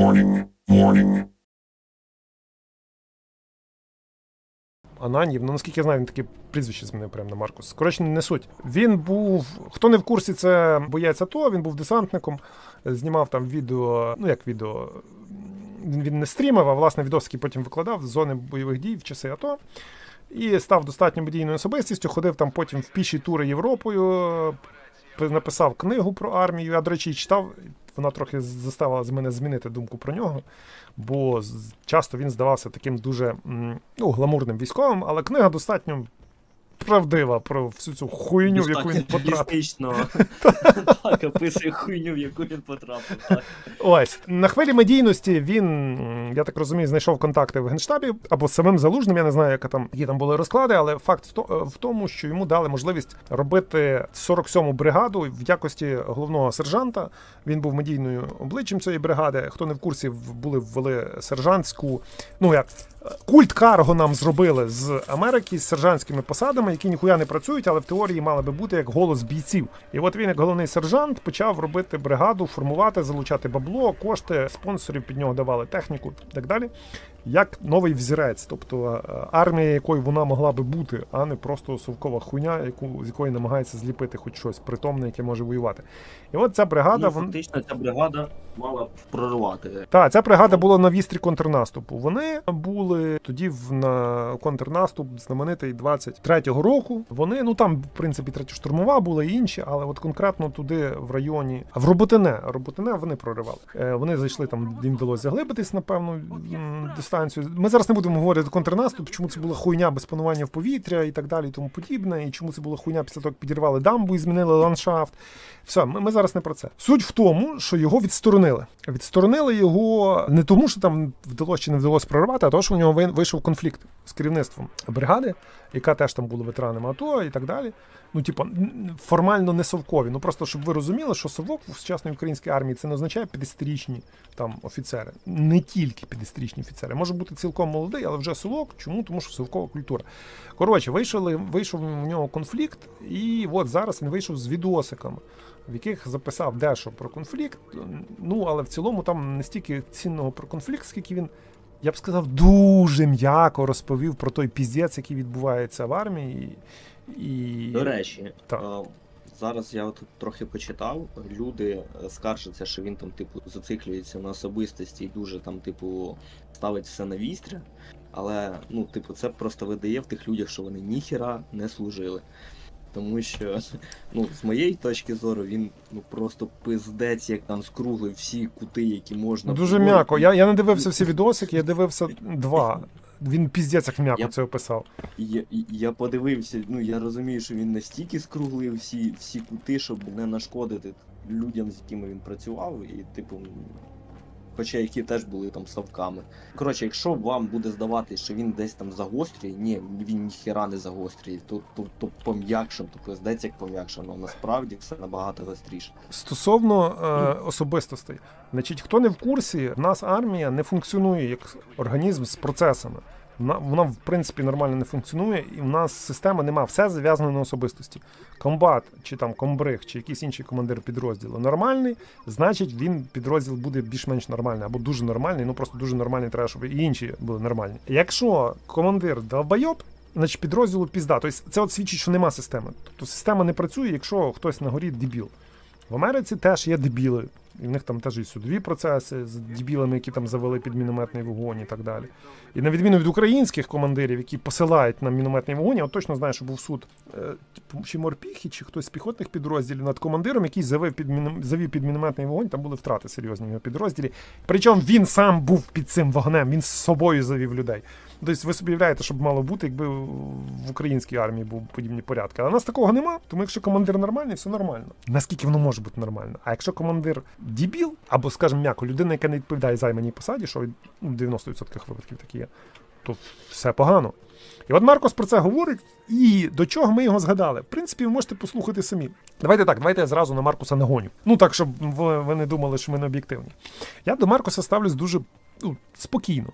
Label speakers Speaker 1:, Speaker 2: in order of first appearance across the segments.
Speaker 1: Warning, warning.
Speaker 2: Ананів, ну наскільки я знаю, він таке прізвище змінив прямо на Маркус. Коротше, не суть. Він був, хто не в курсі, це боєць АТО, він був десантником, знімав там відео, ну як відео. Він не стрімив, а власне відоски потім викладав з зони бойових дій в часи АТО. І став достатньо медійною особистістю, ходив там потім в піші тури Європою, написав книгу про армію. Я, до речі, читав. Вона трохи заставила з мене змінити думку про нього, бо часто він здавався таким дуже ну, гламурним військовим, але книга достатньо правдива про всю цю хуйню, в яку він потрапив.
Speaker 3: Так, описує хуйню, в яку він потрапив. Так.
Speaker 2: Ось на хвилі медійності він, я так розумію, знайшов контакти в генштабі або з самим залужним. Я не знаю, яка там які там були розклади, але факт в в тому, що йому дали можливість робити 47-му бригаду в якості головного сержанта. Він був медійною обличчям цієї бригади. Хто не в курсі, були ввели сержантську. Ну як е, культ карго нам зробили з Америки з сержантськими посадами, які ніхуя не працюють, але в теорії мали би бути як голос бійців. І от він, як головний сержант, почав робити бригаду, формувати, залучати бабло, кошти, спонсорів під нього давали техніку і так далі. Як новий взірець, тобто е, армія, якою вона могла би бути, а не просто совкова хуйня, яку з якої намагається зліпити хоч щось притомне, яке може воювати. І от ця бригада,
Speaker 3: Ну, фактично ця бригада мала б прорвати.
Speaker 2: Так, ця бригада була на вістрі контрнаступу. Вони були тоді в на контрнаступ знаменитий 23-го року. Вони, ну там, в принципі, третя штурмова була і інші, але от конкретно туди, в районі, а в Роботине, Роботине вони проривали. Е, вони зайшли там, їм вдалося заглибитись на певну м, дистанцію. Ми зараз не будемо говорити контрнаступ, чому це була хуйня без панування в повітря і так далі, і тому подібне, і чому це була хуйня після того, як підірвали дамбу і змінили ландшафт. Все, ми, ми зараз не про це. Суть в тому, що його відсторонили. Відсторонили його не тому, що там вдалося чи не вдалося прорвати, а тому, що у нього вийшов конфлікт з керівництвом бригади, яка теж там була ветеранами АТО і так далі. Ну, типу, формально не совкові. Ну просто щоб ви розуміли, що совок в сучасній українській армії це не означає 50-річні там офіцери. Не тільки 50-річні офіцери. Може бути цілком молодий, але вже совок. Чому? Тому що совкова культура. Коротше, вийшли, вийшов у нього конфлікт, і от зараз він вийшов з відосиками в яких записав дещо про конфлікт. Ну, але в цілому там не стільки цінного про конфлікт, скільки він, я б сказав, дуже м'яко розповів про той піздець, який відбувається в армії. І...
Speaker 3: До речі,
Speaker 2: Так.
Speaker 3: зараз я тут трохи почитав. Люди е, скаржаться, що він там, типу, зациклюється на особистості і дуже там, типу, ставить все на вістря. Але, ну, типу, це просто видає в тих людях, що вони ніхіра не служили. Тому що, ну, з моєї точки зору, він ну просто пиздець, як там скруглив всі кути, які можна.
Speaker 2: Ну, Дуже
Speaker 3: було.
Speaker 2: м'яко. Я, я не дивився всі відосики, я дивився два. Він піздець як м'яко
Speaker 3: Я-
Speaker 2: це описав.
Speaker 3: Я, я подивився, ну я розумію, що він настільки скруглив всі, всі кути, щоб не нашкодити людям, з якими він працював, і типу. Хоча які теж були там ставками. Коротше, якщо вам буде здавати, що він десь там загострює, ні, він ніхіра не загострює, то, то, то пом'якшим, то здається, як пом'якшено, насправді все набагато гостріше.
Speaker 2: Стосовно е, особистостей, значить, хто не в курсі, в нас армія не функціонує як організм з процесами. Вона, в принципі нормально не функціонує, і в нас система нема. Все зав'язано на особистості. Комбат, чи там комбриг, чи якийсь інший командир підрозділу нормальний, значить він підрозділ буде більш-менш нормальний або дуже нормальний. Ну просто дуже нормальний треба, щоб і інші були нормальні. Якщо командир долбойоб, значить підрозділу пізда. Тобто це от свідчить, що нема системи. Тобто система не працює, якщо хтось на горі дебіл. В Америці теж є дебіли. І в них там теж і судові процеси з дебілами, які там завели під мінометний вогонь і так далі. І на відміну від українських командирів, які посилають на мінометний вогонь, я от точно знаю, що був суд е, типу, чи морпіхи, чи хтось з піхотних підрозділів над командиром, який завів під, завів під мінометний вогонь, там були втрати серйозні в його підрозділі. Причому він сам був під цим вогнем, він з собою завів людей. Тобто ви собі уявляєте, що б мало бути, якби в українській армії був подібні порядки. Але у нас такого нема, тому якщо командир нормальний, все нормально. Наскільки воно може бути нормально? А якщо командир дібіл, або, скажімо м'яко, людина, яка не відповідає займаній посаді, що ну, в 90% випадків такі є, то все погано. І от Маркос про це говорить, і до чого ми його згадали. В принципі, ви можете послухати самі. Давайте так, давайте я зразу на Маркуса нагоню. Ну так, щоб ви не думали, що ми не об'єктивні. Я до Маркуса ставлюсь дуже ну, спокійно.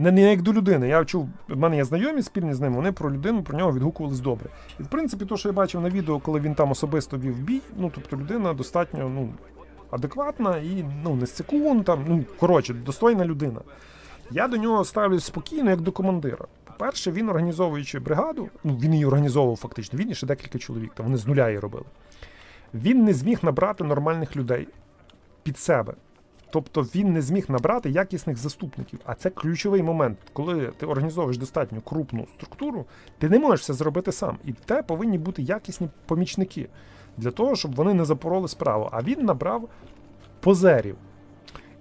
Speaker 2: Не, не як до людини. Я чув, в мене є знайомі спільні з ним, вони про людину, про нього відгукувались добре. І в принципі, то, що я бачив на відео, коли він там особисто вів бій, ну тобто людина достатньо, ну. адекватна і ну, не секунд, там, ну коротше, достойна людина. Я до нього ставлюсь спокійно, як до командира. По-перше, він організовуючи бригаду, ну він її організовував фактично, він і ще декілька чоловік, там вони з нуля її робили. Він не зміг набрати нормальних людей під себе. Тобто він не зміг набрати якісних заступників. А це ключовий момент. Коли ти організовуєш достатньо крупну структуру, ти не можеш це зробити сам. І в тебе повинні бути якісні помічники для того, щоб вони не запороли справу. А він набрав позерів.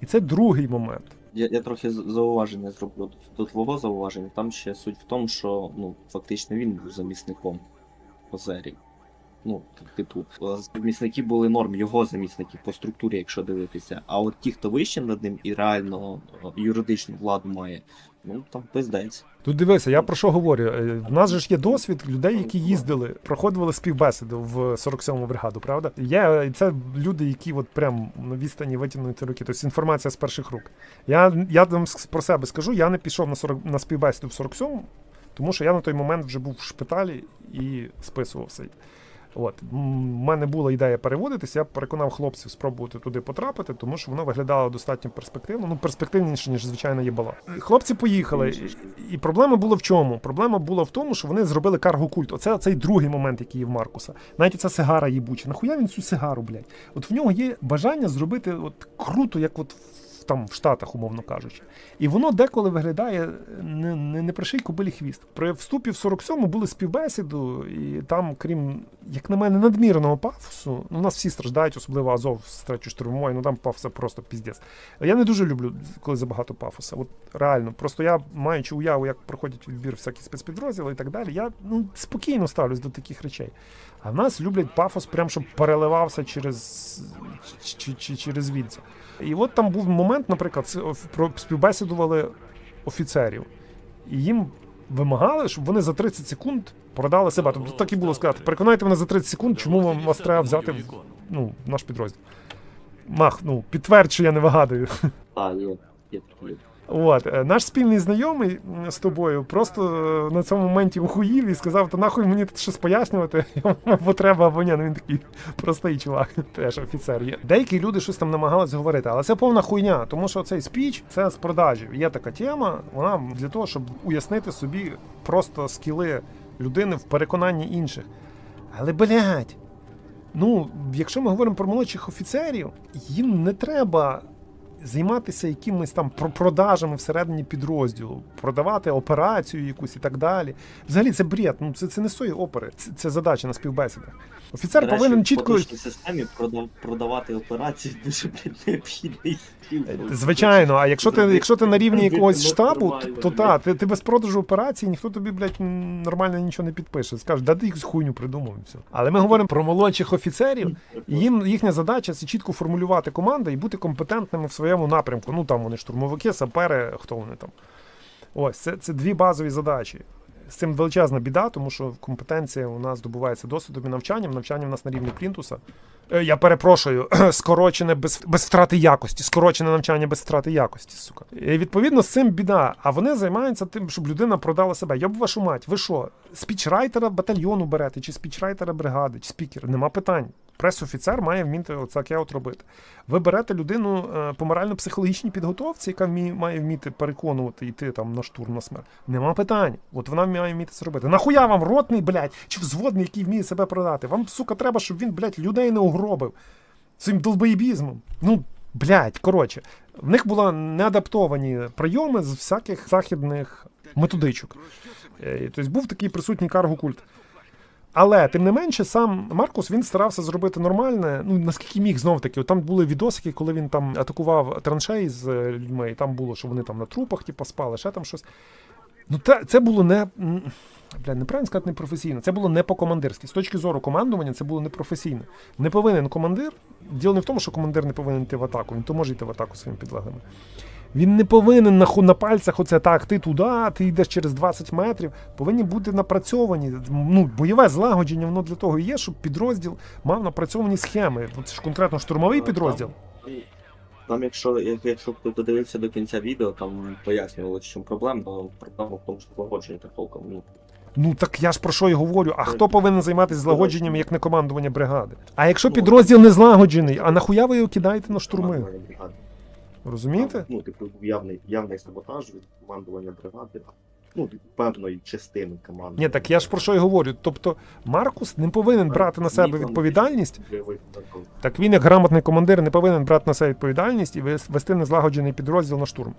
Speaker 2: І це другий момент.
Speaker 3: Я, я трохи зауваження зроблю до, твого зауваження. Там ще суть в тому, що ну, фактично він був замісником Озерів. Ну, типу, е, замісники були норм, його замісники по структурі, якщо дивитися. А от ті, хто вище над ним і реально е, юридичну владу має, ну там пиздець.
Speaker 2: Тут дивися, я про що говорю. Е, В нас же ж є досвід людей, які їздили, проходили співбесіду в 47-му бригаду, правда? Є це люди, які от прям на відстані витягнуті руки. Тобто інформація з перших рук. Я, я там с- про себе скажу, я не пішов на 40, на співбесіду в 47-му, тому що я на той момент вже був в шпиталі і списувався. От в мене була ідея переводитися. Я переконав хлопців спробувати туди потрапити, тому що воно виглядало достатньо перспективно. Ну перспективніше ніж звичайно є бала. Хлопці поїхали, і, проблема була в чому? Проблема була в тому, що вони зробили карго-культ. Оце цей другий момент, який є в Маркуса. Навіть оця сигара їбуча. Нахуя він цю сигару, блядь? От в нього є бажання зробити от круто, як от там в Штатах, умовно кажучи. І воно деколи виглядає не, не, не приший кобилі хвіст. При вступі в 47-му були співбесіду, і там, крім, як на мене, надмірного пафосу, ну, нас всі страждають, особливо Азов з третьої штурмової, ну там пафоса просто піздець. Я не дуже люблю, коли забагато пафоса. От реально, просто я, маючи уяву, як проходять відбір всякі спецпідрозділи і так далі, я ну, спокійно ставлюсь до таких речей. А в нас люблять пафос, прям щоб переливався через, через вільця. І от там був момент, наприклад, про- співбесідували офіцерів, і їм вимагали, щоб вони за 30 секунд продали себе. Тобто так і було сказати: переконайте мене за 30 секунд, чому вам вас треба взяти в, ну, наш підрозділ. Мах, ну, підтвердь, що я не вигадую.
Speaker 3: А, є, є такі.
Speaker 2: От, е, наш спільний знайомий з тобою просто е, на цьому моменті ухуїв і сказав: та нахуй мені тут щось пояснювати, або треба, або ні. Ну він такий простий чувак, теж офіцер є. Деякі люди щось там намагались говорити, але це повна хуйня, тому що цей спіч це з продажів. Є така тема, вона для того, щоб уяснити собі просто скіли людини в переконанні інших. Але блядь, ну, якщо ми говоримо про молодших офіцерів, їм не треба займатися якимись там про- продажами всередині підрозділу, продавати операцію якусь і так далі. Взагалі, це бред. Ну це, це не сої опери, це, це задача на співбесідах. Офіцер
Speaker 3: речі,
Speaker 2: повинен чітко.
Speaker 3: системі продавати операції дуже необхідний скіл.
Speaker 2: Звичайно, а якщо ти, якщо ти на рівні якогось штабу, то, та, ти, ти без продажу операцій, ніхто тобі, блядь, нормально нічого не підпише. Скаже, да ти якусь хуйню придумав і все. Але ми говоримо про молодших офіцерів, і їм їхня задача це чітко формулювати команду і бути компетентними в своєму напрямку. Ну там вони штурмовики, сапери, хто вони там. Ось це, це дві базові задачі. З цим величезна біда, тому що компетенція у нас здобувається досвідом і навчанням. Навчання в нас на рівні плінтуса. Е, Я перепрошую, скорочене без, без втрати якості, скорочене навчання без втрати якості, сука. І відповідно з цим біда. А вони займаються тим, щоб людина продала себе. Я б вашу мать, ви що, спічрайтера батальйону берете, чи спічрайтера бригади, чи спікер? Нема питань. Прес-офіцер має вміти оце от робити. Ви берете людину е, по морально-психологічній підготовці, яка має вміти переконувати йти там на штурм на смерть. Нема питань. От вона має вміти це робити. Нахуя вам ротний, блядь, чи взводний, який вміє себе продати? Вам, сука, треба, щоб він, блядь, людей не угробив своїм долбоєбізмом. Ну, блядь, коротше, в них були неадаптовані прийоми з всяких західних методичок. Тобто був такий присутній карго-культ. Але тим не менше, сам Маркус він старався зробити нормальне. Ну наскільки міг знов таки. Там були відосики, коли він там атакував траншеї з е, людьми, і там було, що вони там на трупах, типу, спали, ще там щось. Ну, та, це було не. Бля, неправильно сказати непрофесійно. Це було не по-командирськи. З точки зору командування, це було непрофесійно. Не повинен командир. Діло не в тому, що командир не повинен йти в атаку, він то може йти в атаку своїм підлеглими. Він не повинен на, на пальцях оце так, ти туди, ти йдеш через 20 метрів. Повинні бути напрацьовані. Ну, бойове злагодження, воно для того і є, щоб підрозділ мав напрацьовані схеми. Це ж конкретно штурмовий підрозділ.
Speaker 3: Там, якщо, як- якщо хто додивився до кінця відео, там пояснювали, чому проблема, але проблема в тому, що погодження та толком. Ну,
Speaker 2: Ну так я ж про що й говорю. А хто повинен займатися злагодженням, як не командування бригади? А якщо
Speaker 3: Ну,
Speaker 2: підрозділ не злагоджений, а нахуя ви його кидаєте на штурми? Розумієте?
Speaker 3: Ну, типу, явний, явний саботаж від командування бригади. Ну, певної частини команди.
Speaker 2: Ні, так я ж про що й говорю. Тобто Маркус не повинен брати на себе відповідальність. Так він, як грамотний командир, не повинен брати на себе відповідальність і вести незлагоджений підрозділ на штурм.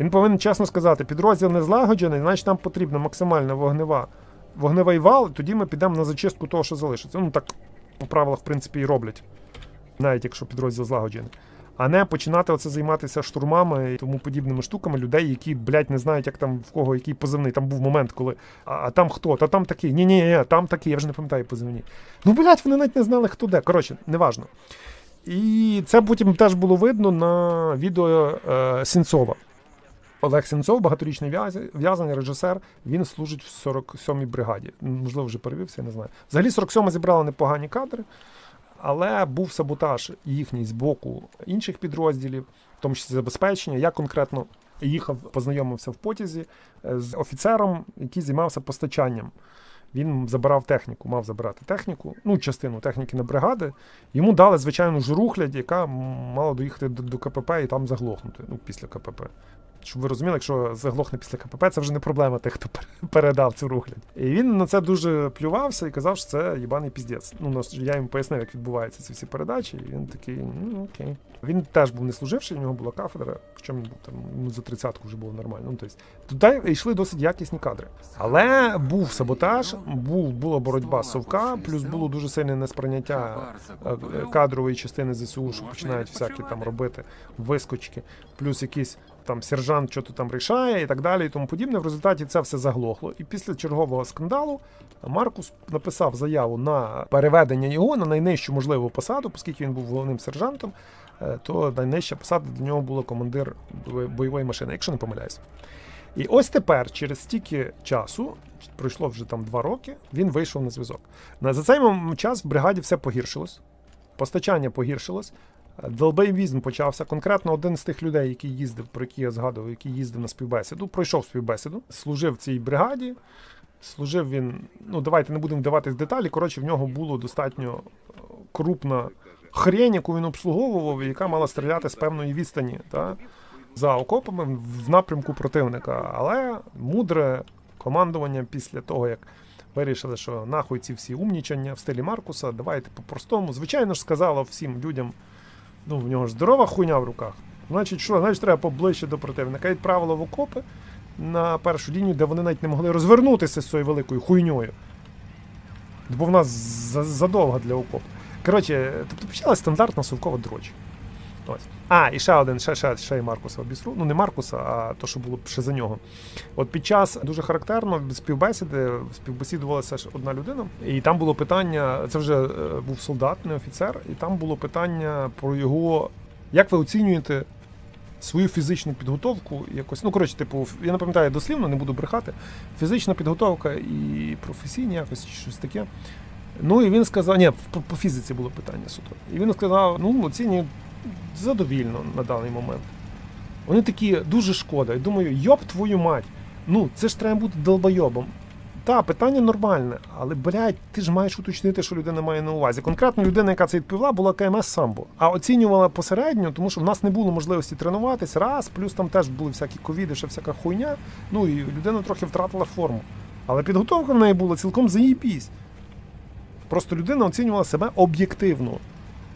Speaker 2: Він повинен чесно сказати: підрозділ не злагоджений, значить нам потрібна максимальна вогнева, вогневий вал, і тоді ми підемо на зачистку того, що залишиться. Ну так по правилах, в принципі, і роблять, навіть якщо підрозділ злагоджений. А не починати оце займатися штурмами і тому подібними штуками людей, які, блядь, не знають, як там в кого який позивний. Там був момент, коли. А, а там хто? Та там такий. Ні, ні, ні, там такий, я вже не пам'ятаю позивні. Ну, блядь, вони навіть не знали, хто де. Коротше, неважно. І це потім теж було видно на відео е, Сінцова. Олег Сінцов, багаторічний в'яз- в'язень, режисер, він служить в 47-й бригаді. Можливо, вже перевівся, я не знаю. Взагалі 47-ма зібрала непогані кадри, але був саботаж їхній з боку інших підрозділів, в тому числі забезпечення. Я конкретно їхав, познайомився в потязі е, з офіцером, який займався постачанням. Він забирав техніку, мав забирати техніку, ну, частину техніки на бригади. Йому дали звичайну жрухлядь, яка мала доїхати до, до КПП і там заглохнути. Ну, після КПП. Щоб ви розуміли, якщо заглохне після КПП, це вже не проблема тих, хто передав цю рухлядь. І він на це дуже плювався і казав, що це їбаний піздець. Ну, я йому пояснив, як відбуваються ці всі передачі, і він такий, ну окей. Він теж був не служивший, в нього була кафедра, причому там ну, за тридцятку вже було нормально. Ну, тобто, туди йшли досить якісні кадри. Але був саботаж, був, була боротьба з совка, плюс було дуже сильне несприйняття е, кадрової частини ЗСУ, що починають всякі там робити вискочки, плюс якийсь там сержант що то там рішає і так далі, і тому подібне. В результаті це все заглохло. І після чергового скандалу Маркус написав заяву на переведення його на найнижчу можливу посаду, оскільки він був головним сержантом, е, то найнижча посада для нього була командир бойової машини, якщо не помиляюсь. І ось тепер, через стільки часу, пройшло вже там два роки, він вийшов на зв'язок. За цей час в бригаді все погіршилось, постачання погіршилось. Долбейвізм почався. Конкретно один з тих людей, який їздив, про який я згадував, який їздив на співбесіду, пройшов співбесіду, служив в цій бригаді. Служив він, ну давайте не будемо вдаватись деталі. Коротше, в нього було достатньо е, крупна хрень, яку він обслуговував, яка мала стріляти з певної відстані та, за окопами в напрямку противника. Але мудре командування після того, як вирішили, що нахуй ці всі умнічання в стилі Маркуса, давайте по-простому. Звичайно ж, сказала всім людям, ну в нього ж здорова хуйня в руках. Значить, що, значить, треба поближче до противника. І відправила в окопи на першу лінію, де вони навіть не могли розвернутися з цією великою хуйньою. Бо в нас задовга для окопу. Коротше, тобто почалася стандартна совкова дроч. Ось. А, і ще один, ще, ще, ще й Маркуса обісру. Ну, не Маркуса, а то, що було ще за нього. От під час дуже характерно співбесіди співбесідувалася ж одна людина, і там було питання: це вже е, був солдат, не офіцер, і там було питання про його. Як ви оцінюєте свою фізичну підготовку? Якось, ну коротше, типу, я не пам'ятаю дослівно, не буду брехати. Фізична підготовка і професійні якось щось таке. Ну і він сказав, ні, по фізиці було питання суто. І він сказав: ну, оцінюю задовільно на даний момент. Вони такі дуже шкода. І думаю, йоб твою мать. Ну, це ж треба бути долбойобом. Та, питання нормальне, але, блядь, ти ж маєш уточнити, що людина має на увазі. Конкретно людина, яка це відповіла, була КМС Самбо. А оцінювала посередньо, тому що в нас не було можливості тренуватись раз, плюс там теж були всякі ковіди, ще всяка хуйня. Ну і людина трохи втратила форму. Але підготовка в неї була цілком заїбісь. Просто людина оцінювала себе об'єктивно.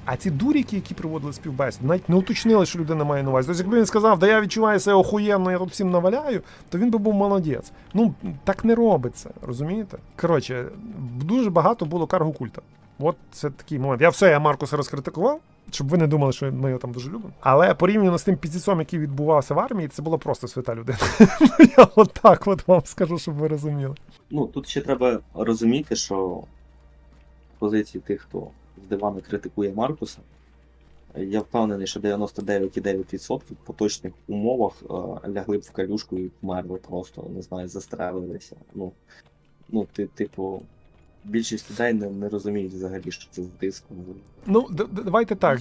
Speaker 2: А ці дуріки, які проводили співбесіду, навіть не уточнили, що людина має на увазі. Тобто, якби він сказав, да я відчуваю себе охуєнно, я тут всім наваляю, то він би був молодець. Ну, так не робиться, розумієте? Коротше, дуже багато було карго-культа. От це такий момент. Я все, я Маркуса розкритикував, щоб ви не думали, що ми його там дуже любимо. Але порівняно з тим піздіцом, який відбувався в армії, це була просто свята людина. Я от так от вам скажу, щоб ви розуміли.
Speaker 3: Ну, тут ще треба розуміти, що позиції тих, хто з дивана критикує Маркуса, я впевнений, що 99,9% в поточних умовах е, лягли б в калюшку і померли просто, не знаю, застрелилися. Ну, ну ти, типу, більшість людей не, не розуміють взагалі, що це за тиск.
Speaker 2: Ну, давайте так.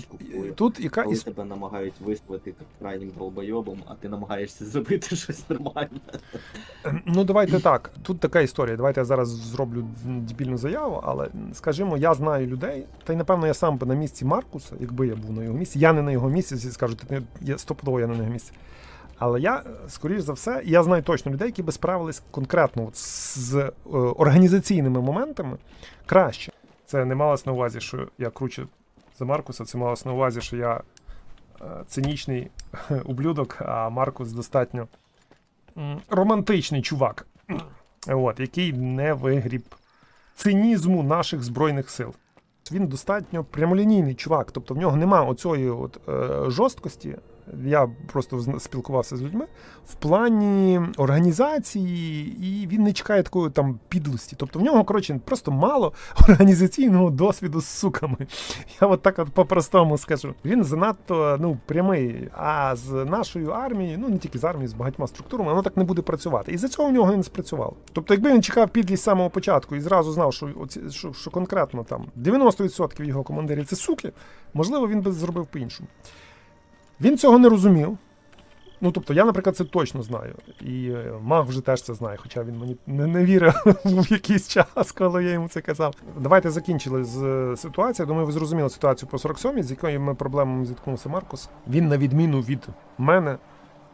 Speaker 2: Тут яка
Speaker 3: Коли
Speaker 2: іс...
Speaker 3: тебе намагають виставити крайнім долбойобом, а ти намагаєшся зробити щось нормальне.
Speaker 2: Ну, давайте так. Тут така історія. Давайте я зараз зроблю дебільну заяву, але скажімо, я знаю людей, та й напевно я сам би на місці Маркуса, якби я був на його місці. Я не на його місці, всі скажуть, ти не я стопудово я не на його місці. Але я, скоріш за все, я знаю точно людей, які би справились конкретно от з е, організаційними моментами краще. Це не малось на увазі, що я круче за Маркуса, це малось на увазі, що я е, цинічний ублюдок, а Маркус достатньо романтичний чувак, от, який не вигріб цинізму наших збройних сил. Він достатньо прямолінійний чувак, тобто в нього нема оцієї от, е, жорсткості. Я просто спілкувався з людьми в плані організації, і він не чекає такої там підлості. Тобто в нього, коротше, просто мало організаційного досвіду з суками. Я от так от по-простому скажу. Він занадто ну, прямий. А з нашою армією, ну не тільки з армією, з багатьма структурами, воно так не буде працювати. І за цього в нього і не спрацювало. Тобто, якби він чекав підлість з самого початку і зразу знав, що, що, що конкретно там 90% його командирів це суки, можливо, він би зробив по-іншому. Він цього не розумів. Ну, тобто, я, наприклад, це точно знаю. І е, маг вже теж це знає, хоча він мені не, не вірив в якийсь час, коли я йому це казав. Давайте закінчили з е, ситуацією. Думаю, ви зрозуміли ситуацію по 47 з якими проблемами зіткнувся Маркус. Він, на відміну від мене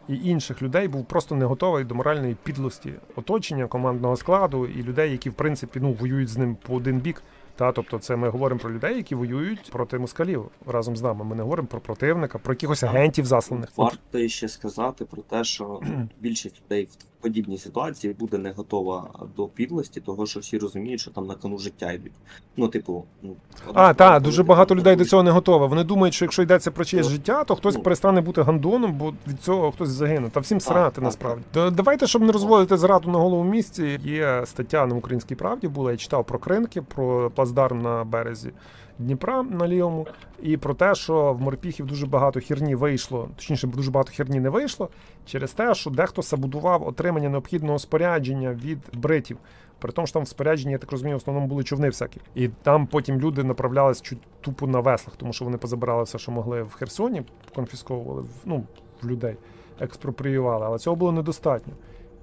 Speaker 2: і інших людей, був просто не готовий до моральної підлості оточення командного складу і людей, які, в принципі, ну, воюють з ним по один бік. Та, тобто, це ми говоримо про людей, які воюють проти москалів разом з нами. Ми не говоримо про противника, про якихось агентів засланих.
Speaker 3: Варто ще сказати про те, що більшість людей в подібній ситуації буде не готова до підлості, того що всі розуміють, що там на кону життя йдуть. Ну, типу, ну
Speaker 2: А, так,
Speaker 3: коли
Speaker 2: дуже багато людей до цього не готові. Вони думають, що якщо йдеться про чиєсь
Speaker 3: Ну,
Speaker 2: життя, то хтось
Speaker 3: ну.
Speaker 2: перестане бути гандоном, бо від цього хтось загине. Та всім срати
Speaker 3: так,
Speaker 2: насправді. Да- Давайте, щоб не розводити зраду на голому місці. Є стаття на українській правді була. Я читав про кринки, про плацдарм на березі Дніпра на лівому, і про те, що в морпіхів дуже багато херні вийшло, точніше, дуже багато херні не вийшло, через те, що дехто забудував отримання необхідного спорядження від бритів. При тому, що там в спорядженні, я так розумію, в основному були човни всякі. І там потім люди направлялись чуть тупо на веслах, тому що вони позабирали все, що могли в Херсоні, конфісковували ну, в людей, експропріювали, але цього було недостатньо.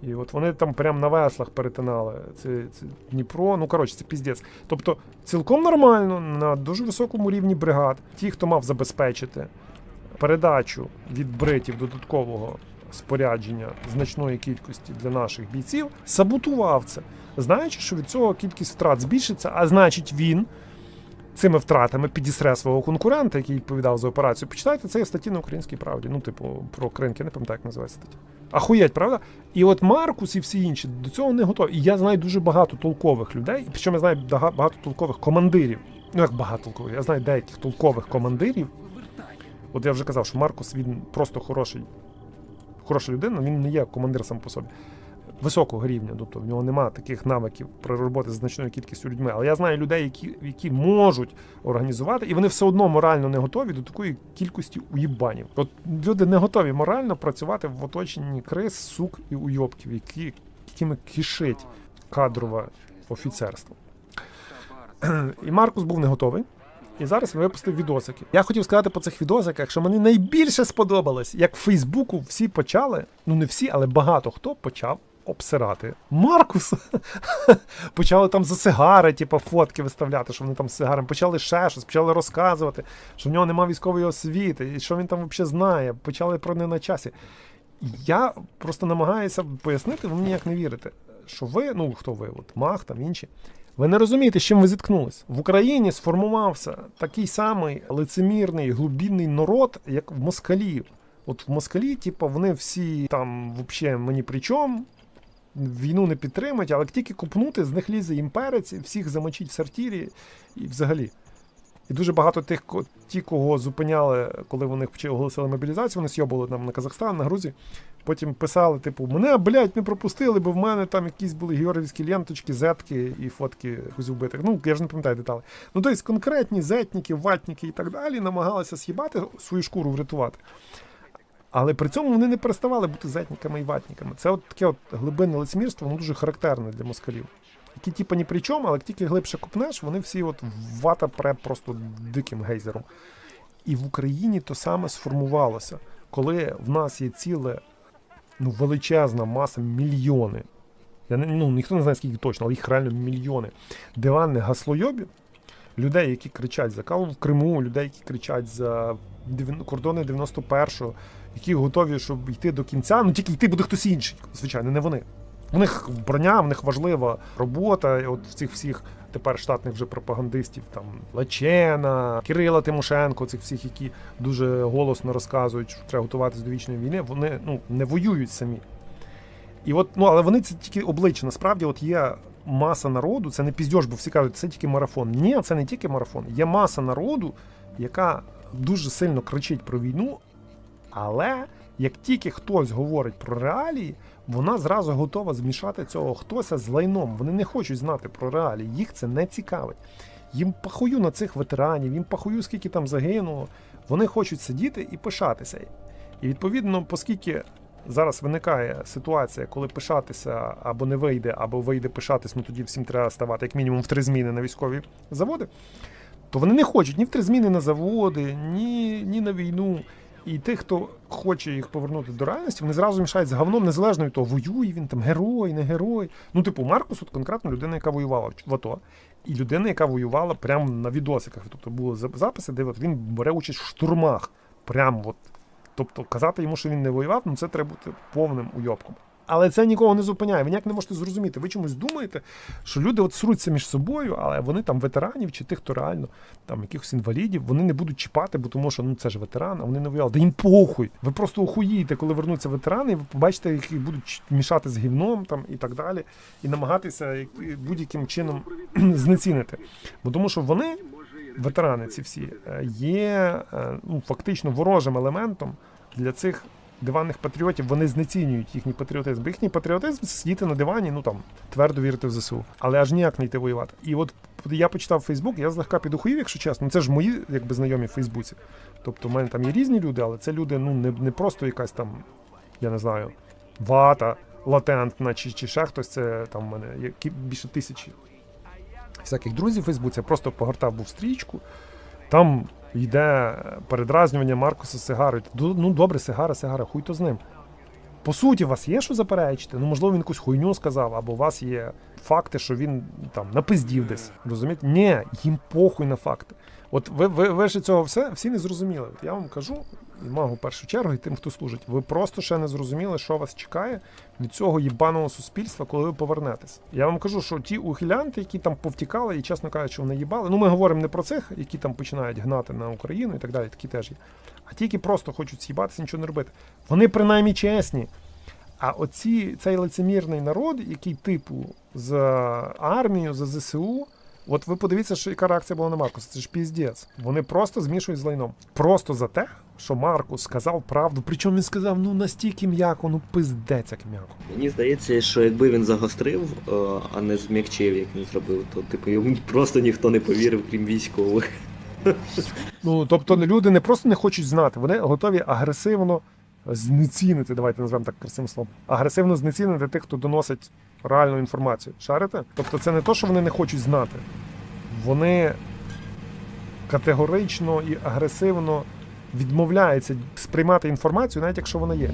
Speaker 2: І от вони там прямо на веслах перетинали це, це Дніпро. Ну коротше, це піздець. Тобто, цілком нормально на дуже високому рівні бригад. Ті, хто мав забезпечити передачу від бритів додаткового спорядження значної кількості для наших бійців, саботував це, знаючи, що від цього кількість втрат збільшиться, а значить він. Цими втратами підісре свого конкурента, який відповідав за операцію. Почитайте це в статті на українській правді. Ну, типу, про кринки, не пам'ятаю, як називається стаття. Ахуєть, правда? І от Маркус і всі інші до цього не готові. І я знаю дуже багато толкових людей, причому я знаю багато толкових командирів. Ну, як багато толкових, я знаю деяких толкових командирів. От я вже казав, що Маркус він просто хороший, хороша людина, він не є командир сам по собі. Високого рівня, тобто в нього немає таких навиків про роботи з значною кількістю людьми. Але я знаю людей, які, які можуть організувати, і вони все одно морально не готові до такої кількості уїбанів. От люди не готові морально працювати в оточенні крис, сук і уйобків, які, якими кишить кадрове офіцерство. І Маркус був не готовий. І зараз випустив відосики. Я хотів сказати по цих відосиках, що мені найбільше сподобалось, як в Фейсбуку всі почали, ну не всі, але багато хто почав обсирати Маркуса. почали там за сигари, типу, фотки виставляти, що вони там з сигарами. Почали ще щось, почали розказувати, що в нього немає військової освіти, і що він там взагалі знає. Почали про не на часі. Я просто намагаюся пояснити, ви мені ніяк не вірите, що ви, ну хто ви, от Мах там інші, ви не розумієте, з чим ви зіткнулись. В Україні сформувався такий самий лицемірний глубинний народ, як в Москалі. От в Москалі, типу, вони всі там взагалі мені при чому, війну не підтримують, але тільки купнути, з них лізе імперець, всіх замочить в сортірі і взагалі. І дуже багато тих, ті, кого зупиняли, коли вони оголосили мобілізацію, вони сьобали там на Казахстан, на Грузію. Потім писали, типу, мене, блядь, не пропустили, бо в мене там якісь були георгіївські ленточки, зетки і фотки вбитих. Ну, я ж не пам'ятаю деталі. Ну, тобто конкретні зетніки, ватніки і так далі намагалися з'їбати свою шкуру врятувати. Але при цьому вони не переставали бути зетниками і ватниками. Це от таке от глибинне лицемірство, воно дуже характерне для москалів. які типу ні при чому, але тільки глибше купнеш, вони всі от вата пре просто диким гейзером. І в Україні то саме сформувалося, коли в нас є ціле ну, величезна маса мільйони. Я не, ну, ніхто не знає, скільки точно, але їх реально мільйони. Диванних гаслойобів, людей, які кричать за каву в Криму, людей, які кричать за кордони 91-го, які готові, щоб йти до кінця. Ну тільки йти буде хтось інший, звичайно, не вони. У них броня, в них важлива робота. От в цих всіх тепер штатних вже пропагандистів, там Лачена, Кирила Тимошенко, цих всіх, які дуже голосно розказують, що треба готуватися до вічної війни. Вони ну не воюють самі. І от, ну але вони це тільки обличчя. Насправді, от є маса народу, це не піздьош, бо всі кажуть, це тільки марафон. Ні, це не тільки марафон. Є маса народу, яка дуже сильно кричить про війну, але як тільки хтось говорить про реалії, вона зразу готова змішати цього хтось з лайном. Вони не хочуть знати про реалії, їх це не цікавить. Їм пахую на цих ветеранів, їм пахую, скільки там загинуло. Вони хочуть сидіти і пишатися. І відповідно, оскільки зараз виникає ситуація, коли пишатися або не вийде, або вийде пишатись, ну тоді всім треба ставати як мінімум в три зміни на військові заводи, то вони не хочуть ні в три зміни на заводи, ні, ні на війну. І тих, хто хоче їх повернути до реальності, вони зразу мішають з говном, незалежно від того, воює він там герой, не герой. Ну, типу, Маркус, от конкретно людина, яка воювала в- АТО, і людина, яка воювала прямо на відосиках. Тобто були записи, де от він бере участь в штурмах. Прямо от. Тобто казати йому, що він не воював, ну це треба бути повним уйобком. Але це нікого не зупиняє. Ви ніяк не можете зрозуміти. Ви чомусь думаєте, що люди от сруться між собою, але вони там ветеранів чи тих, хто реально там якихось інвалідів, вони не будуть чіпати, бо тому що ну це ж ветеран, а вони не воювали. Да їм похуй. Ви просто охуїєте, коли вернуться ветерани, і ви побачите, які будуть мішати з гівном там і так далі, і намагатися будь-яким чином знецінити. Бо тому що вони, ветерани ці всі, е, є е, ну, фактично ворожим елементом для цих диванних патріотів. Вони знецінюють їхній патріотизм. Їхній патріотизм сидіти на дивані, ну там твердо вірити в ЗСУ, але аж ніяк не йти воювати. І от я почитав Фейсбук, я злегка підухуїв, якщо чесно. Ну, Це ж мої якби знайомі в Фейсбуці. Тобто, в мене там є різні люди, але це люди, ну не, не просто якась там, я не знаю, вата латентна, чи, чи ще хтось. Це там в мене які більше тисячі всяких друзів в Фейсбуці. Я просто погортав був стрічку. Там йде передразнювання Маркуса сигарою. Ну добре, сигара, сигара, хуй то з ним. По суті, у вас є що заперечити? Ну, можливо, він якусь хуйню сказав, або у вас є факти, що він там напиздів десь. Розумієте? Ні, їм похуй на факти. От ви, ви, ви ж цього все всі не зрозуміли. От я вам кажу, і магу в першу чергу, і тим, хто служить. Ви просто ще не зрозуміли, що вас чекає від цього їбаного суспільства, коли ви повернетесь. Я вам кажу, що ті ухилянти, які там повтікали, і чесно кажучи, вони їбали. Ну, ми говоримо не про цих, які там починають гнати на Україну і так далі, такі теж є. А ті, які просто хочуть з'їбатися, нічого не робити. Вони принаймні чесні. А оці, цей лицемірний народ, який типу за армію, за ЗСУ, от ви подивіться, що яка реакція була на Маркуса. Це ж піздець. Вони просто змішують з лайном. Просто за те, що Маркус сказав правду. Причому він сказав, ну настільки м'яко, ну пиздець як м'яко.
Speaker 3: Мені здається, що якби він загострив, е, а не змягчив, як він зробив, то типу йому просто ніхто не повірив, крім військових.
Speaker 2: Ну тобто люди не просто не хочуть знати, вони готові агресивно знецінити, давайте назвемо так красивим словом, агресивно знецінити тих, хто доносить реальну інформацію. Шарите? Тобто це не то, що вони не хочуть знати. Вони категорично і агресивно відмовляються сприймати інформацію, навіть якщо вона є.